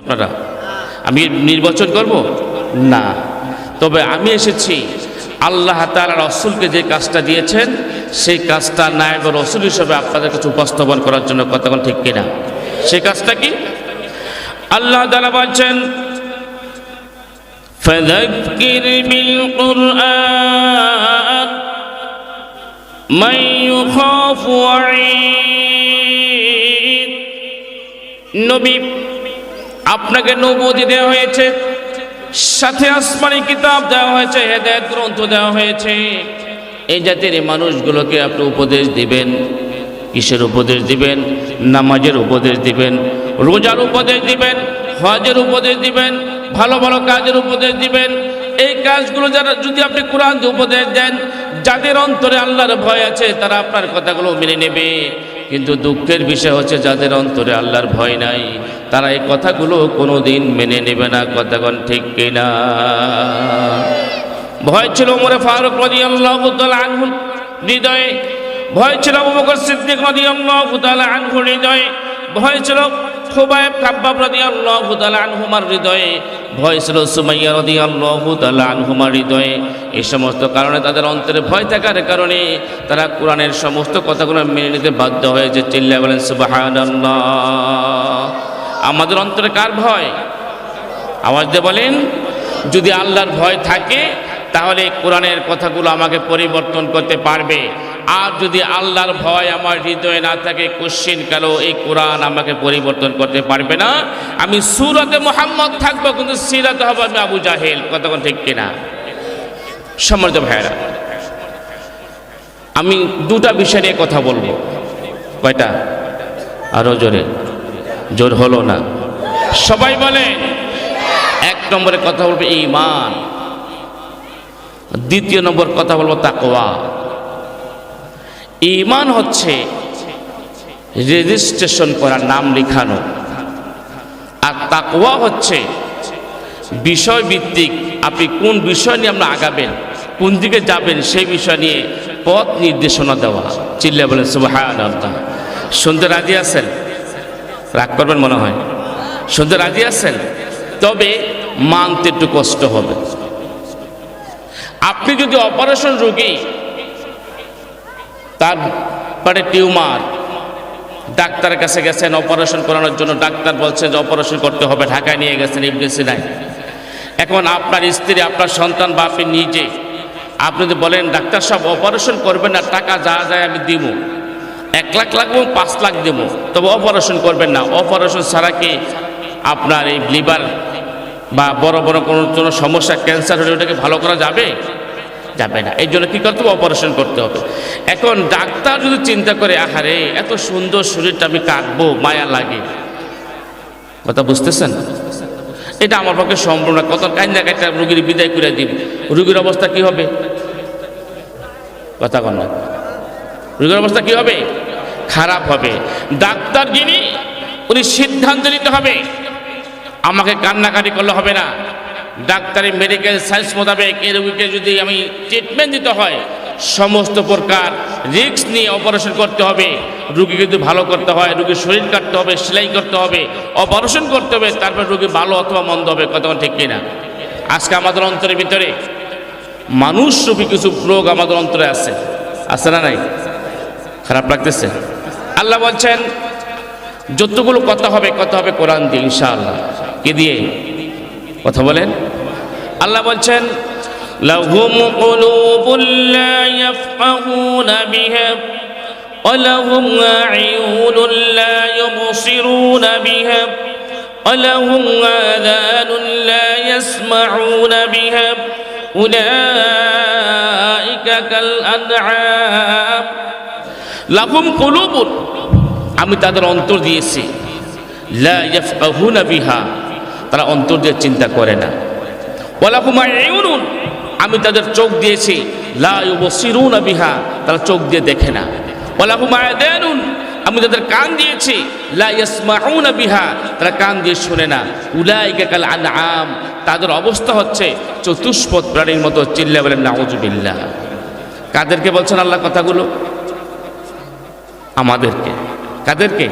আপনারা আমি নির্বাচন করব না তবে আমি এসেছি আল্লাহ তালা রসুলকে যে কাজটা দিয়েছেন সেই কাজটা নায়ব রসুল হিসেবে আপনাদের কাছে উপস্থাপন করার জন্য কতক্ষণ ঠিক কিনা সেই কাজটা কি আল্লাহ তালা বলছেন فذكر بالقرآن من يخاف وعيد নবী আপনাকে নবুদি দেওয়া হয়েছে। সাথে আসমানি কিতাব দেওয়া হয়েছে, হেদায়ত গ্রন্থ দেওয়া হয়েছে। এই জাতির মানুষগুলোকে আপনি উপদেশ দিবেন, কিসের উপদেশ দিবেন? নামাজের উপদেশ দিবেন, রোজার উপদেশ দিবেন, হজের উপদেশ দিবেন, ভালো ভালো কাজের উপদেশ দিবেন। এই কাজগুলো যারা, যদি আপনি কোরআন উপদেশ দেন, যাদের অন্তরে আল্লাহর ভয় আছে, তারা আপনার কথাগুলো মেনে নেবে। কিন্তু দুঃখের বিষয় হচ্ছে যাদের অন্তরে আল্লাহর ভয় নাই, তারা এই কথাগুলো কোনো দিন মেনে নেবে না, কথাগণ ঠিক কিনা? ভয় ছিল ওমরে ফারুক রদি আল্লাহ আনহুর হৃদয়ে, ভয় ছিল বকর সিদ্দিক রদি আল্লাহ আনহুর হৃদয়ে, ভয় ছিল খুবাইব কাব্বাব রদি আল্লাহ আনহুমার হৃদয়ে ভয় ছিল সুমাইয়া রদি আল্লাহ আনহুমার হৃদয়ে। এই সমস্ত কারণে তাদের অন্তরে ভয় থাকার কারণে তারা কোরআনের সমস্ত কথাগুলো মেনে নিতে বাধ্য হয়েছে। চিল্লা বলেন সুবাহান আমাদের অন্তরে কার ভয়? আওয়াজ দিয়ে বলেন, যদি আল্লাহর ভয় থাকে, তাহলে কোরআনের কথাগুলো আমাকে পরিবর্তন করতে পারবে। আর যদি আল্লাহর ভয় আমার হৃদয়ে না থাকে, কুশ্চিন কালো এই কোরআন আমাকে পরিবর্তন করতে পারবে না। আমি সুরতে মোহাম্মদ থাকব, কিন্তু সিরাতে হব আমি আবু জাহেল। কতক্ষণ ঠিক কিনা? সমর্থ ভাইরা আমি দুটা বিষয় নিয়ে কথা বলব। কয়টা? আরও জোরে। জোর হলো না। সবাই বলে, এক নম্বরে কথা বলবে ইমান, দ্বিতীয় নম্বর কথা বলব তাকওয়া। ইমান হচ্ছে রেজিস্ট্রেশন করা নাম লিখানো। আর তাকওয়া হচ্ছে বিষয় ভিত্তিক আপনি কোন বিষয় নিয়ে আমরা আগাবেন, কোন দিকে যাবেন, সেই বিষয় নিয়ে পথ নির্দেশনা দেওয়া। চিল্লা বলেন সুবাহ শুনতে রাজি আছেন? রাগ করবেন মনে হয়। শুনতে রাজি আছেন? তবে মানতে একটু কষ্ট হবে। আপনি যদি অপারেশন রোগী তারপরে টিউমার। ডাক্তারের কাছে গেছেন, অপারেশন করানোর জন্য ডাক্তার বলছে যে অপারেশন করতে হবে, ঢাকায় নিয়ে গেছেন ইবনেসি নাই। এখন আপনার স্ত্রী, আপনার সন্তান বা আপনি নিজে, আপনি যদি বলেন, ডাক্তার সব অপারেশন করবেন না, টাকা যা যায় আমি দিব। এক লাখ লাগবো, পাঁচ লাখ দেব। তবে অপারেশন করবেন না। অপারেশন ছাড়া কি আপনার এই লিভার বা বড় বড় কোনো কোনো সমস্যা ক্যান্সার হলে ওটাকে ভালো করা যাবে? যাবে না। এই জন্য কী করতে হবে? অপারেশন করতে হবে। এখন ডাক্তার যদি চিন্তা করে, আহারে, এত সুন্দর শরীরটা আমি কাটবো, মায়া লাগে। কথা বুঝতেছেন? এটা আমার পক্ষে সম্ভব না। কত কান্দা কাটা রুগীর বিদায় করে দিব। রুগীর অবস্থা কি হবে? কথা কন রুগীর অবস্থা কি হবে? খারাপ হবে। ডাক্তার যিনি, উনি সিদ্ধান্ত নিতে হবে। আমাকে কান্নাকাটি করলে হবে না। ডাক্তারি মেডিকেল সায়েন্স মোতাবেক এই রোগীকে যদি আমি ট্রিটমেন্ট দিতে হয়, সমস্ত প্রকার রিস্ক নিয়ে অপারেশন করতে হবে। রুগী কিন্তু ভালো করতে হয়, রুগীর শরীর কাটতে হবে, সেলাই করতে হবে অপারেশন করতে হবে, তারপর রুগী ভালো অথবা মন্দ হবে কতক্ষণ ঠিক কিনা? আজকে আমাদের অন্তরের ভিতরে মানুষ রূপী কিছু রোগ আমাদের অন্তরে আছে। আছে না নাই? খারাপ লাগতেছে? আল্লাহ বলছেন, যতগুলো কথা হবে কথা হবে কোরআন দিয়ে, ইনশাআল্লাহ। কি দিয়ে? কথা বলেন আল্লাহ বলছেন لهم قلوب لا يفقهون بها ولهم أعين لا يبصرون بها ولهم آذان لا يسمعون بها أولئك كالأنعام লাহুম কুলুবুন আমি তাদের অন্তর দিয়েছি লা ইয়াফকাহুনা বিহা তারা অন্তর দিয়ে চিন্তা করে না। আমি তাদের চোখ দিয়েছি, লা বিহা, তারা চোখ দিয়ে দেখে না। আমি তাদের কান দিয়েছি, লা বিহা, তারা কান দিয়ে শুনে না। উলাইকা কাল আনআম, তাদের অবস্থা হচ্ছে চতুষ্পদ প্রাণীর মতো, চিল্লা বলেন নাউজুবিল্লাহ কাদেরকে বলছেন আল্লাহ কথাগুলো? আমাদেরকে। কাদেরকে?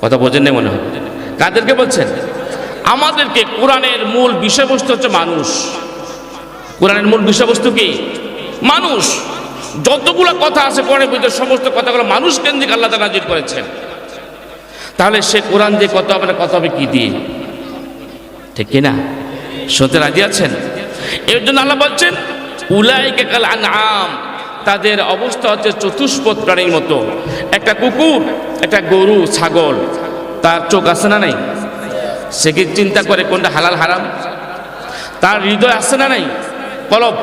কথা বোঝেন মনে হয়। কাদেরকে বলছেন? আমাদেরকে কোরআনের মূল বিষয়বস্তু হচ্ছে মানুষ। কোরআনের মূল বিষয়বস্তু কি? মানুষ। যতগুলো কথা আছে কোরআনের ভিতরে সমস্ত কথাগুলো মানুষ কেন্দ্রিক আল্লাহ তাআলা নাজির করেছেন। তাহলে সে কোরআন দিয়ে কত হবে কত হবে কি দিয়ে? ঠিক কিনা? শুনতে রাজি আছেন? এর জন্য আল্লাহ বলছেন, উলাইকে কাল আনআম। তাদের অবস্থা হচ্ছে চতুষ্পদ প্রাণীর মতো। একটা কুকুর, একটা গরু, ছাগল, তার চোখ আছে না নাই? সে কি চিন্তা করে কোনটা হালাল, হারাম? তার হৃদয় আছে না নাই? কলব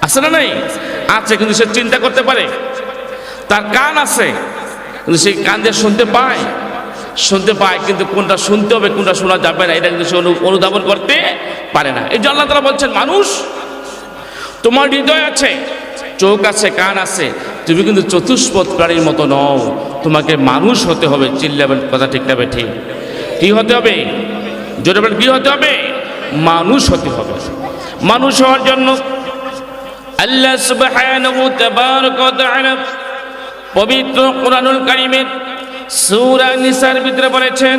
আছে না নাই? আছে, কিন্তু সে চিন্তা করতে পারে। তার কান আছে, কিন্তু সেই কান দিয়ে শুনতে পায়। শুনতে পায়, কিন্তু কোনটা শুনতে হবে, কোনটা শোনা যাবে না, এটা কিন্তু সে অনু- অনুধাবন করতে পারে না। এই জন্য তালা বলছেন, মানুষ, তোমার হৃদয় আছে, চোখ আছে, কান আছে, তুমি কিন্তু চতুষ্পদ প্রাণীর মতো নও। তোমাকে মানুষ হতে হবে চিল্লাবেন কথা ঠিক ঠিক। কি হতে হবে? জোরে বলেন, কি হতে হবে? মানুষ হতে হবে। মানুষ হওয়ার জন্য আল্লাহ সুবহানাহু তাবারক ওয়া তাআলা পবিত্র কোরআনুল কারীমের সূরা নিসার ভিতরে বলেছেন,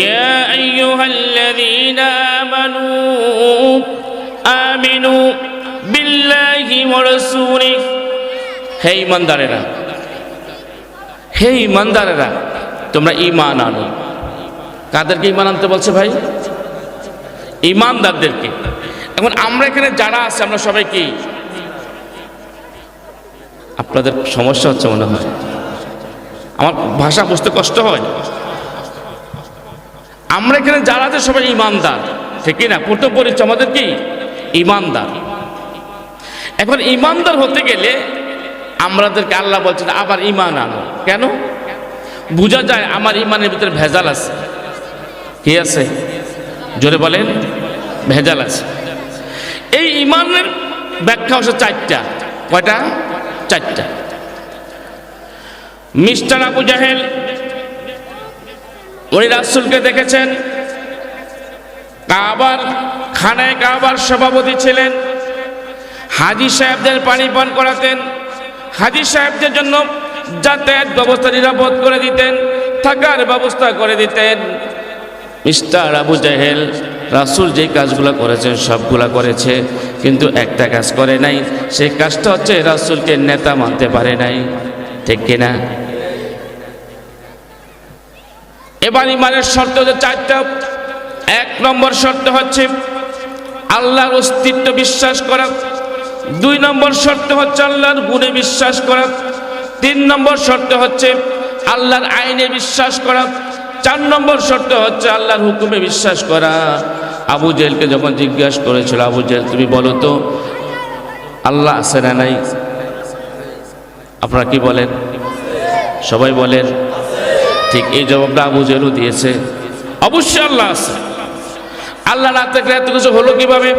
ইয়া আইয়ুহাল্লাযীনা আমানু আমিনু বিল্লাহি ওয়া রাসূলিহি। হে ইমানদারেরা হে ইমানদারেরা, তোমরা ঈমান আনো। কাদেরকে ইমান আনতে বলছে ভাই? ইমানদারদেরকে এখন আমরা এখানে যারা আছে, আমরা সবাই কি? আপনাদের সমস্যা হচ্ছে মনে হয়। আমার ভাষা বুঝতে কষ্ট হয়। আমরা এখানে যারা আছে, সবাই ইমানদার ঠিক কি না? পূর্ত পরিচয় আমাদের কি? ইমানদার এখন ইমানদার হতে গেলে আমাদেরকে আল্লাহ বলছেন, আবার ইমান আনো। কেন? বোঝা যায় আমার ইমানের ভিতরে ভেজাল আছে। কি আছে? জোরে বলেন, ভেজাল আছে। এই ইমানের ব্যাখ্যা হচ্ছে চারটা। কয়টা? চারটা। মিস্টার আবু জাহেল উনি রাসুলকে দেখেছেন। কাবার খানায় কাবার সভাপতি ছিলেন। হাজি সাহেবদের পানি পান করাতেন। হাজি সাহেবদের জন্য যাতায়াত ব্যবস্থা নিরাপদ করে দিতেন, থাকার ব্যবস্থা করে দিতেন। মিস্টার আবু জাহেল, রাসুল যে কাজগুলো করেছেন, সবগুলা করেছে, কিন্তু একটা কাজ করে নাই। সেই কাজটা হচ্ছে রাসুলকে নেতা মানতে পারে নাই। ঠিক কিনা? এবার ইমানের শর্ত হচ্ছে চারটা। এক নম্বর শর্ত হচ্ছে আল্লাহর অস্তিত্ব বিশ্বাস করা। দুই নম্বর শর্ত হচ্ছে আল্লাহর গুণে বিশ্বাস করা। তিন নম্বর শর্ত হচ্ছে আল্লাহর আইনে বিশ্বাস করা। চার নম্বর শর্ত হচ্ছে আল্লাহর হুকুমে বিশ্বাস করা। আবু জেলকে যখন জিজ্ঞাসা করেছিল, আবু জেল তুমি বলো তো, আল্লাহ আছে না নাই? আপনারা কি বলেন? সবাই বলেন, ঠিক এই জবাবটা আবু জেলও দিয়েছে। অবশ্যই আল্লাহ আছে। আল্লাহ না থাকলে এত কিছু হলো কীভাবে?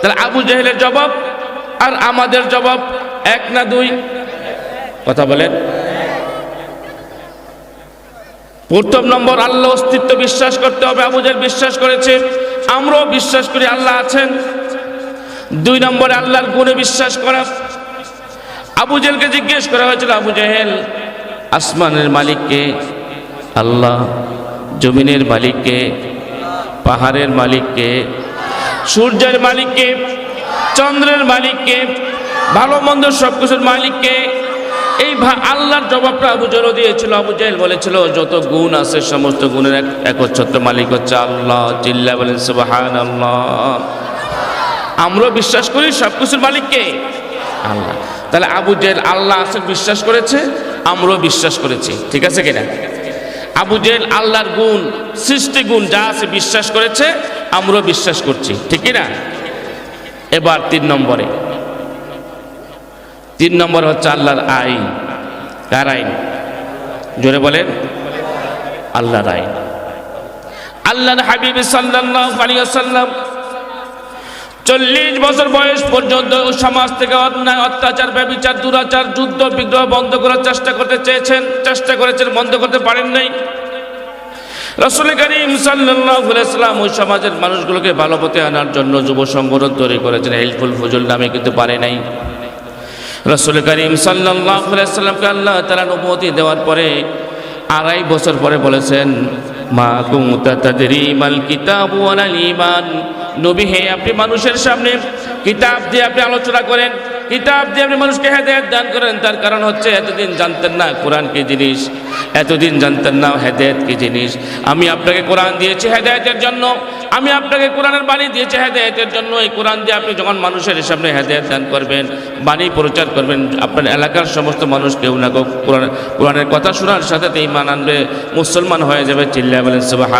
তাহলে আবু জাহেলের জবাব আর আমাদের জবাব এক না দুই? কথা বলেন। প্রথম নম্বর, আল্লাহ অস্তিত্ব বিশ্বাস করতে হবে আবু জাহেল বিশ্বাস করেছে। আমরাও বিশ্বাস করি আল্লাহ আছেন। দুই নম্বরে, আল্লাহর গুণে বিশ্বাস করা। আবু জেলকে জিজ্ঞেস করা হয়েছিল, আবু জাহেল, আসমানের মালিককে, আল্লাহ জমিনের মালিককে, পাহাড়ের মালিককে, সূর্যের মালিককে, চন্দ্রের মালিককে, ভালো মন্দ সব কিছুর মালিককে আল্লাহর জবাবটা আবু জেল দিয়েছিল, আবু জেল বলেছিল, যত গুণ আছে, সমস্ত গুণের এক একচ্ছত্র মালিক হচ্ছে আল্লাহ। চিল্লা বলেন সুবাহান আল্লাহ আমরাও বিশ্বাস করি সব কিছুর মালিককে আল্লাহ। তাহলে আবু জেল আল্লাহ আছে বিশ্বাস করেছে, আমরাও বিশ্বাস করেছি। ঠিক আছে কিনা? আবু জেল আল্লাহর গুণ, সৃষ্টি গুণ যা আছে বিশ্বাস করেছে, আমরাও বিশ্বাস করছি। ঠিক না এবার তিন নম্বরে। তিন নম্বর হচ্ছে আল্লাহর আইন। কার আইন? জোরে বলেন। আল্লাহর আইন। আল্লাহর হাবিব সাল্লাল্লাহু আলাইহি ওয়াসাল্লাম চল্লিশ বছর বয়স পর্যন্ত সমাজ থেকে অন্যায়, অত্যাচার, ব্যবিচার, দুরাচার, যুদ্ধ, বিগ্রহ বন্ধ করার চেষ্টা করতে চেয়েছেন, চেষ্টা করেছেন, বন্ধ করতে পারেন নাই। রসুল করিম সাল্লাম ওই সমাজের মানুষগুলোকে ভালো পথে আনার জন্য যুব সংগঠন তৈরি করেছেন। হেল্পফুল ফুজুল নামে কিন্তু পারে নাই। রসুল করিম সাল্লামকে আল্লাহ তারা অনুমতি দেওয়ার পরে আড়াই বছর পরে বলেছেন, মা কুমতা তাদরি মাল কিতাব ঈমান। নবী, হে আপনি মানুষের সামনে কিতাব দিয়ে আপনি আলোচনা করেন, কিতাব দিয়ে আপনি মানুষকে হেদায়ত দান করেন, তার কারণ হচ্ছে এতদিন জানতেন না কোরআন কি জিনিস, এতদিন জানতেন না হেদায়ত কি জিনিস। আমি আপনাকে কোরআন দিয়েছি হেদায়তের জন্য আমি আপনাকে কোরআনের বাণী দিয়েছি হেদায়তের জন্য এই কোরআন দিয়ে আপনি যখন মানুষের সামনে হেদায়ত দান করবেন, বাণী প্রচার করবেন, আপনার এলাকার সমস্ত মানুষ কেউ না কেউ কোরআন, কোরআনের কথা শোনার সাথে ইমান আনবে মুসলমান হয়ে যাবে চিল্লা বলেন সুবাহ